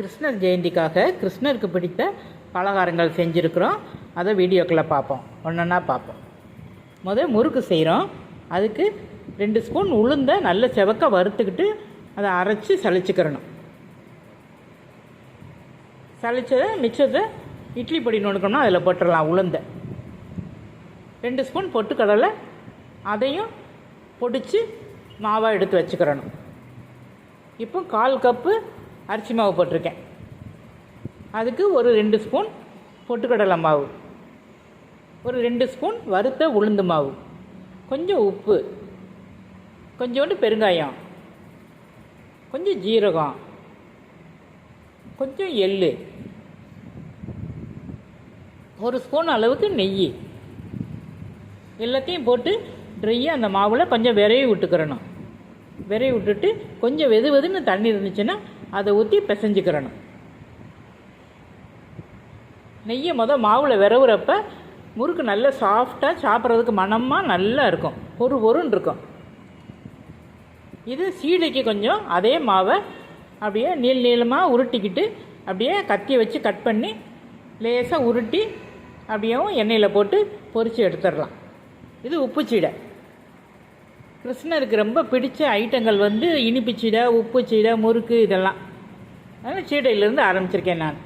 கிருஷ்ணர் ஜெயந்திக்காக கிருஷ்ணருக்கு பிடித்த பலகாரங்கள் செஞ்சுருக்குறோம். அதை வீடியோக்குள்ளே பார்ப்போம். ஒன்றா பார்ப்போம். முதல் முறுக்கு செய்கிறோம் அதுக்கு ரெண்டு ஸ்பூன் உளுந்த நல்ல செவக்க வறுத்துக்கிட்டு அதை அரைச்சி சளிச்சுக்கிறணும். சளிச்சதை மிச்சத்தை இட்லி பொடி நுணுக்கணும்னா அதில் போட்டுடலாம் உளுந்த. ரெண்டு ஸ்பூன் பொட்டுக்கடலை அதையும் பொடிச்சு மாவாக எடுத்து வச்சுக்கிறணும். இப்போ கால் கப்பு அரிசி மாவு போட்டிருக்கேன். அதுக்கு ஒரு ரெண்டு ஸ்பூன் பொட்டுக்கடலை மாவு. ஒரு ரெண்டு ஸ்பூன் வறுத்த உளுந்து மாவு. கொஞ்சம் உப்பு. கொஞ்சோண்டு பெருங்காயம். கொஞ்சம் ஜீரகம். கொஞ்சம் எள்ளு. ஒரு ஸ்பூன் அளவுக்கு நெய். எல்லாத்தையும் போட்டு ட்ரையாக அந்த மாவில் கொஞ்சம் விரைவி விட்டுக்கிறணும். விரைவி விட்டுட்டு கொஞ்சம் வெது வெதுன்னு தண்ணி இருந்துச்சுன்னா அதை ஊற்றி பிசைஞ்சுக்கிறணும். நெய்யை மொதல் மாவில் விரவுறப்ப முறுக்கு நல்ல சாஃப்டாக சாப்பிட்றதுக்கு மணமாக நல்லா இருக்கும். பொறு பொருன்னு இருக்கும். இது சீடைக்கு கொஞ்சம் அதே மாவை அப்படியே நீள் நீளமாக உருட்டிக்கிட்டு அப்படியே கத்தியை வச்சு கட் பண்ணி லேசாக உருட்டி அப்படியேவும் எண்ணெயில் போட்டு பொரித்து எடுத்துடலாம். இது உப்பு சீடை. கிருஷ்ணருக்கு ரொம்ப பிடித்த ஐட்டங்கள் வந்து இனிப்பு சீடை உப்பு சீடை முறுக்கு இதெல்லாம். அதனால் சீடையிலேருந்து ஆரம்பிச்சிருக்கேன் நான்.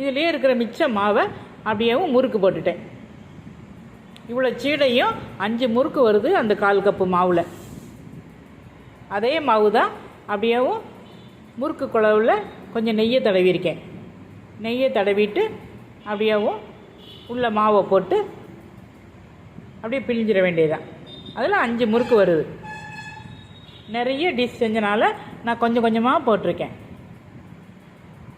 இதுலேயே இருக்கிற மிச்ச மாவை அப்படியேவும் முறுக்கு போட்டுட்டேன். இவ்வளோ சீடையும் அஞ்சு முறுக்கு வருது அந்த கால் கப்பு மாவில். அதே மாவு தான் அப்படியேவும் முறுக்கு குழவில் கொஞ்சம் நெய்யை தடவிருக்கேன் நெய்யை தடவிட்டு அப்படியேவும் உள்ள மாவை போட்டு அப்படியே பிழிஞ்சிட வேண்டியதான் அதில் அஞ்சு முறுக்கு வருது. நிறைய டிஷ் செஞ்சனால நான் கொஞ்சம் கொஞ்சமாக போட்டிருக்கேன்.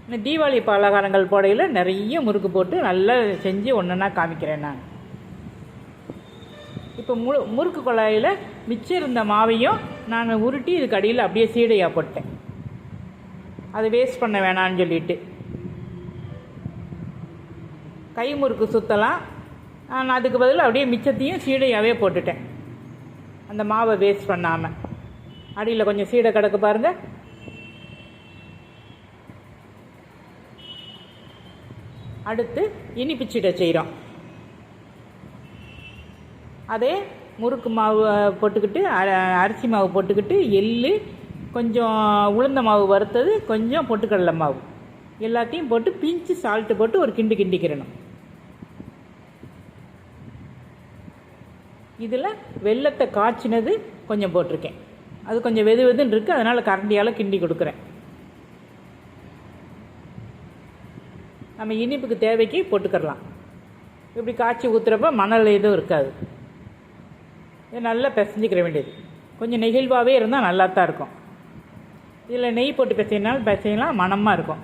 இந்த தீபாவளி பலகாரங்கள் போடையில் நிறைய முறுக்கு போட்டு நல்லா செஞ்சு ஒன்றுனா காமிக்கிறேன் நான். இப்போ மு முறுக்கு குழாயில் மிச்சம் இருந்த மாவையும் நான் உருட்டி இதுக்கு அடியில் அப்படியே சீடையாக போட்டேன். அதை வேஸ்ட் பண்ண வேணான்னு சொல்லிட்டு. கை முறுக்கு சுற்றலாம் நான் அதுக்கு பதில் அப்படியே மிச்சத்தையும் சீடையாகவே போட்டுட்டேன். அந்த மாவை வேஸ்ட் பண்ணாமல் அடியில் கொஞ்சம் சீடை கிடக்கு பாருங்கள் அடுத்து இனிப்பு சீடை செய்கிறோம் அதே முறுக்கு மாவு போட்டுக்கிட்டு அ- அரிசி மாவு போட்டுக்கிட்டு எள்ளு கொஞ்சம் உளுந்த மாவு வறுத்தது கொஞ்சம் பொட்டுக்கடலை மாவு. எல்லாத்தையும் போட்டு பிஞ்சு சால்ட்டு போட்டு ஒரு கிண்டு கிண்டிக்கிறணும். இதில் வெள்ளத்தை காய்ச்சினது கொஞ்சம் போட்டிருக்கேன். அது கொஞ்சம் வெது வெதுன்னு இருக்குது அதனால் கரண்டியால் கிண்டி கொடுக்குறேன். நம்ம இனிப்புக்கு தேவைக்கு போட்டுக்கிறலாம். இப்படி காய்ச்சி ஊற்றுறப்ப மணல் எதுவும் இருக்காது. இது நல்லா பிசைஞ்சிக்கிற வேண்டியது. கொஞ்சம் நெகிழ்வாகவே இருந்தால் நல்லா தான் இருக்கும். இதில் நெய் போட்டு பிசைனாலும் பிசையலாம் மணமாக இருக்கும்.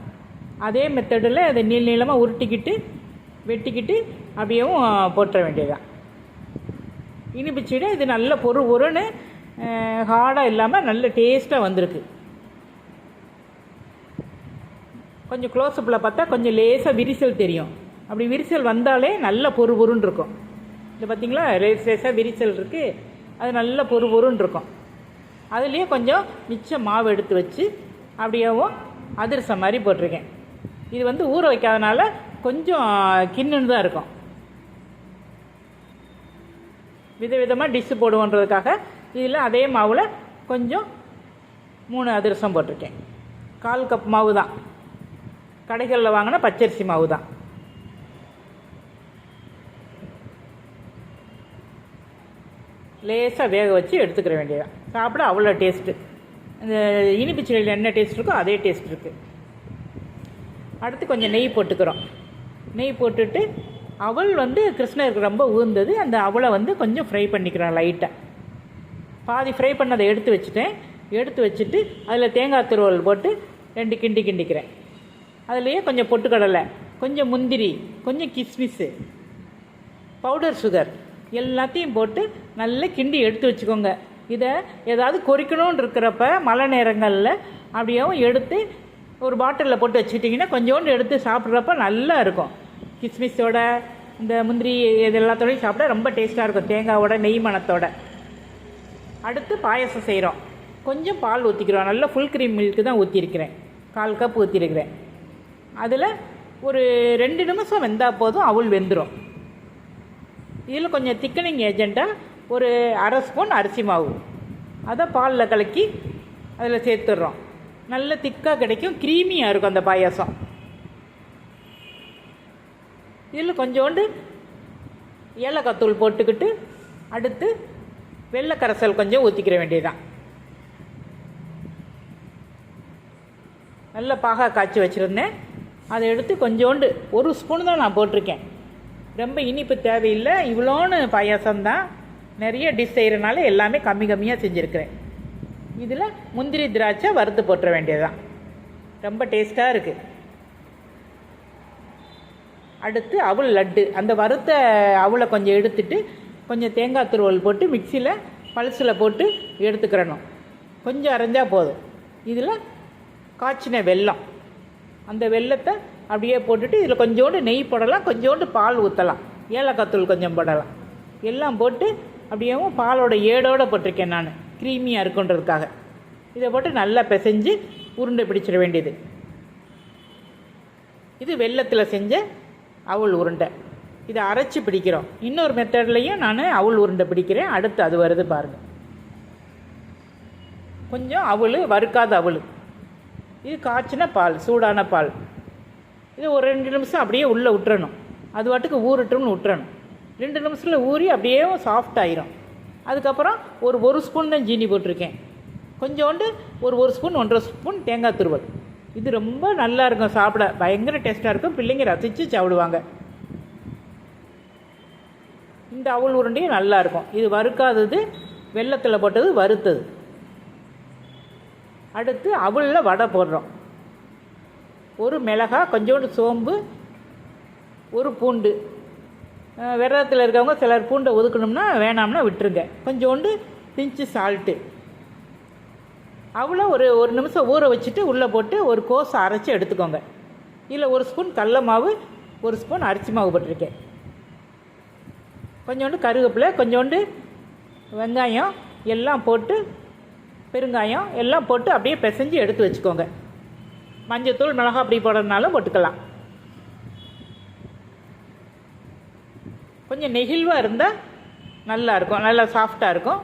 அதே மெத்தடில் அதை நீள் நீளமாக உருட்டிக்கிட்டு வெட்டிக்கிட்டு அப்படியும் போட்டுற வேண்டியதுதான். இனிப்பு சீடை இது நல்ல பொறு பொறுன்னு ஹார்டாக இல்லாமல் நல்ல டேஸ்ட்டாக வந்திருக்கு. கொஞ்சம் க்ளோஸ்அப்பில் பார்த்தா கொஞ்சம் லேசாக விரிசல் தெரியும். அப்படி விரிசல் வந்தாலே நல்ல பொறு பொருன்னு இருக்கும். இது பார்த்தீங்களா? லேஸ் லேசாக விரிசல் இருக்குது அது நல்ல பொறு பொருன்னு இருக்கும். அதுலேயே கொஞ்சம் மிச்சம் மாவு எடுத்து வச்சு அப்படியேவும் அதிரசம் மாதிரி போட்டிருக்கேன். இது வந்து ஊற வைக்காதனால கொஞ்சம் கிண்ணுன்னு தான் இருக்கும். விதவிதமாக டிஷ்ஷு போடுவோன்றதுக்காக இதில் அதே மாவில் கொஞ்சம் மூணு அதிரசம் போட்டிருக்கேன். கால் கப் மாவு தான் கடைகளில் வாங்கின பச்சரிசி மாவு தான் லேசாக வேக வச்சு எடுத்துக்கிற வேண்டியதான் சாப்பிட அவ்வளோ டேஸ்ட்டு இந்த இனிப்பு சிலையில் என்ன டேஸ்ட் இருக்கோ அதே டேஸ்ட் இருக்குது அடுத்து கொஞ்சம் நெய் போட்டுக்கிறோம். நெய் போட்டுட்டு அவல் வந்து கிருஷ்ணருக்கு ரொம்ப உகந்தது. அந்த அவளை வந்து கொஞ்சம் ஃப்ரை பண்ணிக்கிறான் லைட்டாக பாதி ஃப்ரை பண்ணதை எடுத்து வச்சுட்டேன். எடுத்து வச்சுட்டு அதில் தேங்காய் துருவல் போட்டு ரெண்டு கிண்டி கிண்டிக்கிறேன். அதுலேயே கொஞ்சம் பொட்டுக்கடலை கொஞ்சம் முந்திரி கொஞ்சம் கிஸ்மிஸ்ஸு பவுடர் சுகர் எல்லாத்தையும் போட்டு நல்லா கிண்டி எடுத்து வச்சுக்கோங்க. இதை ஏதாவது கொறிக்கணும்னு இருக்கிறப்ப மழை நேரங்களில் அப்படியேவும் எடுத்து ஒரு பாட்டிலில் போட்டு வச்சுக்கிட்டிங்கன்னா கொஞ்சோண்டு எடுத்து சாப்பிட்றப்ப நல்லா இருக்கும். கிஸ்மிஸோட இந்த முந்திரி இது எல்லாத்தோடையும் சாப்பிட ரொம்ப டேஸ்ட்டாக இருக்கும். தேங்காவோட நெய் மணத்தோட. அடுத்து பாயசம் செய்கிறோம் கொஞ்சம் பால் ஊற்றிக்கிறோம் நல்லா ஃபுல் க்ரீம் மில்க்கு தான் ஊற்றிருக்கிறேன் கால் கப் ஊற்றிருக்கிறேன் அதில் ஒரு ரெண்டு நிமிஷம் வெந்தால் போதும். அவள் வெந்துடும் இதில் கொஞ்சம் திக்கனிங் ஏஜெண்ட்டாக ஒரு அரை ஸ்பூன் அரிசி மாவு. அதை பாலில் கலக்கி அதில் சேர்த்துடுறோம். நல்ல திக்காக கிடைக்கும். க்ரீமியாக இருக்கும் அந்த பாயாசம். இதில் கொஞ்சோண்டு ஏலக்காத்தூள் போட்டுக்கிட்டு அடுத்து வெள்ளை கரைசல் கொஞ்சம் ஊற்றிக்கிற வேண்டியதுதான். நல்ல பாகா காய்ச்சி வச்சுருந்தேன். அதை எடுத்து கொஞ்சோண்டு ஒரு ஸ்பூன் தான் நான் போட்டிருக்கேன். ரொம்ப இனிப்பு தேவையில்லை இவ்வளோன்னு பாயாசம்தான். நிறைய டிஷ் செய்கிறனால எல்லாமே கம்மி கம்மியாக செஞ்சுருக்கிறேன். இதில் முந்திரி திராட்சை வறுத்து போட்டுற வேண்டியதுதான். ரொம்ப டேஸ்ட்டாக இருக்குது அடுத்து அவள் லட்டு. அந்த வறுத்த அவளை கொஞ்சம் எடுத்துட்டு கொஞ்சம் தேங்காய் துருவல் போட்டு மிக்சியில் பல்ஸில் போட்டு எடுத்துக்கிறணும். கொஞ்சம் அரைஞ்சா போதும். இதில் காய்ச்சின வெல்லம். அந்த வெல்லத்தை அப்படியே போட்டுட்டு இதில் கொஞ்சோண்டு நெய் போடலாம் கொஞ்சோண்டு பால் ஊற்றலாம் ஏலக்காய் தூள் கொஞ்சம் போடலாம். எல்லாம் போட்டு அப்படியேவும் பாலோட ஏடோடு போட்டிருக்கேன் நான். க்ரீமியாக இருக்குன்றதுக்காக. இதை போட்டு நல்லா பிசைஞ்சு உருண்டை பிடிச்சிட வேண்டியது. இது வெள்ளத்தில் செஞ்ச அவுள் உருண்டை. இதை அரைச்சி பிடிக்கிறோம். இன்னொரு மெத்தட்லேயும் நான் அவுள் உருண்டை பிடிக்கிறேன். அடுத்து அது வருது பாருங்கள் கொஞ்சம் அவள் வறுக்காத அவள். இது காய்ச்சின பால் சூடான பால். இது ஒரு ரெண்டு நிமிஷம் அப்படியே உள்ளே விட்டுறணும் அது வாட்டுக்கு ஊறட்டும்னு விட்டுறணும் ரெண்டு நிமிஷத்தில் ஊறி அப்படியே சாஃப்ட் ஆயிரும். அதுக்கப்புறம் ஒரு ஒரு ஸ்பூன் தான் ஜீனி போட்டிருக்கேன். கொஞ்சோண்டு ஒரு ஒரு ஸ்பூன் ஒன்றரை ஸ்பூன் தேங்காய் துருவல். இது ரொம்ப நல்லா இருக்கும் சாப்பிட. பயங்கர டேஸ்ட்டாக இருக்கும். பிள்ளைங்க ரசித்து சாப்பிடுவாங்க. இந்த அவல் உருண்டையும் நல்லா இருக்கும். இது வறுக்காதது வெள்ளத்தில் போட்டது வறுத்தது. அடுத்து அவலில் வடை போடுறோம். ஒரு மிளகா கொஞ்சோண்டு சோம்பு ஒரு பூண்டு. விரதத்தில் இருக்கவங்க சிலர் பூண்டை ஒதுக்கணும்னா வேணாம்னா விட்டுருங்க. கொஞ்சோண்டு பிஞ்சு சால்ட்டு. அவ்வளோ ஒரு ஒரு நிமிஷம் ஊற வச்சுட்டு உள்ளே போட்டு ஒரு கோஸை அரைச்சி எடுத்துக்கோங்க. இதில் ஒரு ஸ்பூன் கடல மாவு ஒரு ஸ்பூன் அரிசி மாவு போட்டிருக்கேன். கொஞ்சோண்டு கருவேப்பிலை கொஞ்சோண்டு வெங்காயம் எல்லாம் போட்டு பெருங்காயம் எல்லாம் போட்டு அப்படியே பிசைஞ்சு எடுத்து வச்சுக்கோங்க. மஞ்சத்தூள் மிளகா அப்படி போடுறதுனாலும் போட்டுக்கலாம். கொஞ்சம் நெகிழ்வாக இருந்தால் நல்லா இருக்கும் நல்லா சாஃப்டாக இருக்கும்.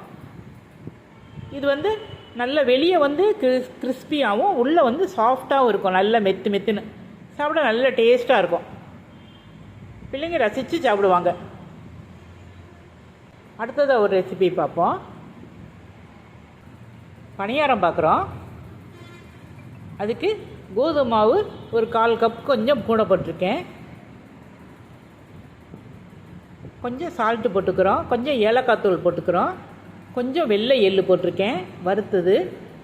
இது வந்து நல்ல வெளியே வந்து கிறிஸ் கிறிஸ்பியாகவும் உள்ளே வந்து சாஃப்டாகவும் இருக்கும். நல்ல மெத்து மெத்துன்னு. சாப்பிட நல்ல டேஸ்ட்டாக இருக்கும். பிள்ளைங்க ரசித்து சாப்பிடுவாங்க. அடுத்ததாக ஒரு ரெசிபி பார்ப்போம். பணியாரம் பார்க்குறோம். அதுக்கு கோதுமை மாவு ஒரு கால் கப் கொஞ்சம் கூட போட்டிருக்கேன். கொஞ்சம் சால்ட்டு போட்டுக்கிறோம். கொஞ்சம் ஏலக்காய் தூள் போட்டுக்கிறோம். கொஞ்சம் வெள்ளை எள்ளு போட்டிருக்கேன். வறுத்தது.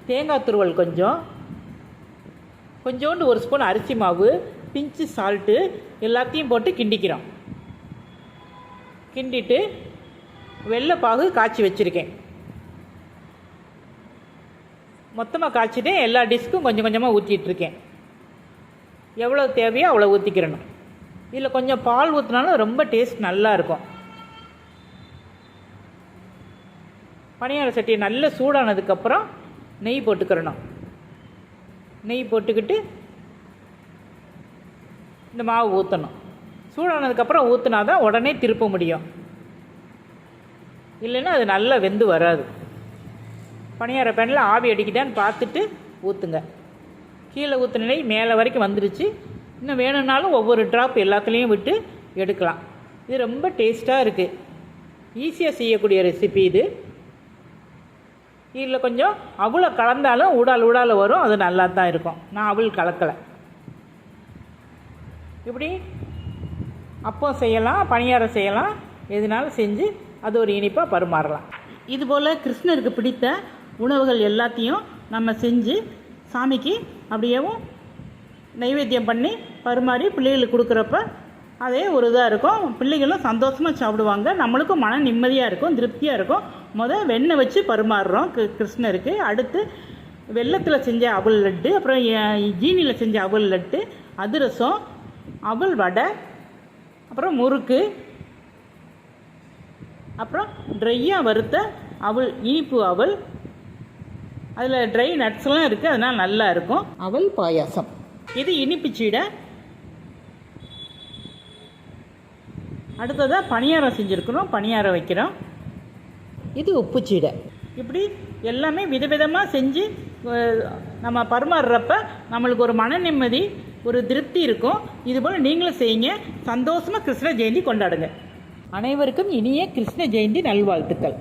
தேங்காய் துருவல் கொஞ்சம். கொஞ்சோண்டு ஒரு ஸ்பூன் அரிசி மாவு பிஞ்சு சால்ட்டு எல்லாத்தையும் போட்டு கிண்டிக்கிறோம். கிண்டிட்டு வெள்ளைப்பாகு காய்ச்சி வச்சுருக்கேன். மொத்தமாக காய்ச்சிட்டு எல்லா டிஷ்க்கும் கொஞ்சம் கொஞ்சமாக ஊற்றிட்டுருக்கேன் எவ்வளோ தேவையோ அவ்வளோ ஊற்றிக்கிறணும் இதில் கொஞ்சம் பால் ஊற்றினாலும் ரொம்ப டேஸ்ட் நல்லாயிருக்கும் பணியார சட்டியை நல்ல சூடானதுக்கப்புறம் நெய் போட்டுக்கிறணும். நெய் போட்டுக்கிட்டு இந்த மாவு ஊற்றணும் சூடானதுக்கப்புறம் ஊற்றினா தான் உடனே திருப்ப முடியும். இல்லைன்னா அது நல்லா வெந்து வராது. பணியார பேனில் ஆவி அடிக்குதான்னு பார்த்துட்டு ஊற்றுங்க கீழே ஊற்றின நெய் மேலே வரைக்கும் வந்துடுச்சு இன்னும் வேணும்னாலும் ஒவ்வொரு ட்ராப் எல்லாத்துலேயும் விட்டு எடுக்கலாம். இது ரொம்ப டேஸ்ட்டாக இருக்குது ஈஸியாக செய்யக்கூடிய ரெசிபி இது. இதில் கொஞ்சம் அவ்வளோ கலந்தாலும் உடால் உடால் வரும் அது நல்லா தான் இருக்கும். நான் அவள் கலக்கலை. இப்படி அப்பம் செய்யலாம் பணியாரம் செய்யலாம். எதுனாலும் செஞ்சு அது ஒரு இனிப்பாக பரிமாறலாம். இதுபோல் கிருஷ்ணருக்கு பிடித்த உணவுகள் எல்லாத்தையும் நம்ம செஞ்சு சாமிக்கு அப்படியேவும் நைவேத்தியம் பண்ணி பரிமாறி பிள்ளைகளுக்கு கொடுக்குறப்ப அதே ஒரு இதாக இருக்கும். பிள்ளைகளும் சந்தோஷமாக சாப்பிடுவாங்க. நம்மளுக்கும் மன நிம்மதியாக இருக்கும் திருப்தியாக இருக்கும். முத வெண்ணெய் வச்சு பரிமாறுறோம் கிருஷ்ணருக்கு. அடுத்து வெள்ளத்தில் செஞ்ச அவல் லட்டு அப்புறம் ஜீனியில் செஞ்ச அவல் லட்டு அதிரசம் அவல் வடை அப்புறம் முறுக்கு அப்புறம் ட்ரையாக வறுத்த அவல் இனிப்பு அவல். அதில் ட்ரை நட்ஸ்லாம் இருக்குது அதனால் நல்லா இருக்கும். அவல் பாயாசம். இது இனிப்பு சீடை. அடுத்ததாக பணியாரம் செஞ்சுருக்கிறோம் பணியாரம் வைக்கிறோம். இது உப்பு சீடை இப்படி எல்லாமே விதவிதமாக செஞ்சு நம்ம பரிமாறுறப்ப நம்மளுக்கு ஒரு மன நிம்மதி ஒரு திருப்தி இருக்கும். இதுபோல் நீங்களும் செய்யுங்க. சந்தோஷமாக கிருஷ்ண ஜெயந்தி கொண்டாடுங்க. அனைவருக்கும் இனிய கிருஷ்ண ஜெயந்தி நல்வாழ்த்துக்கள்.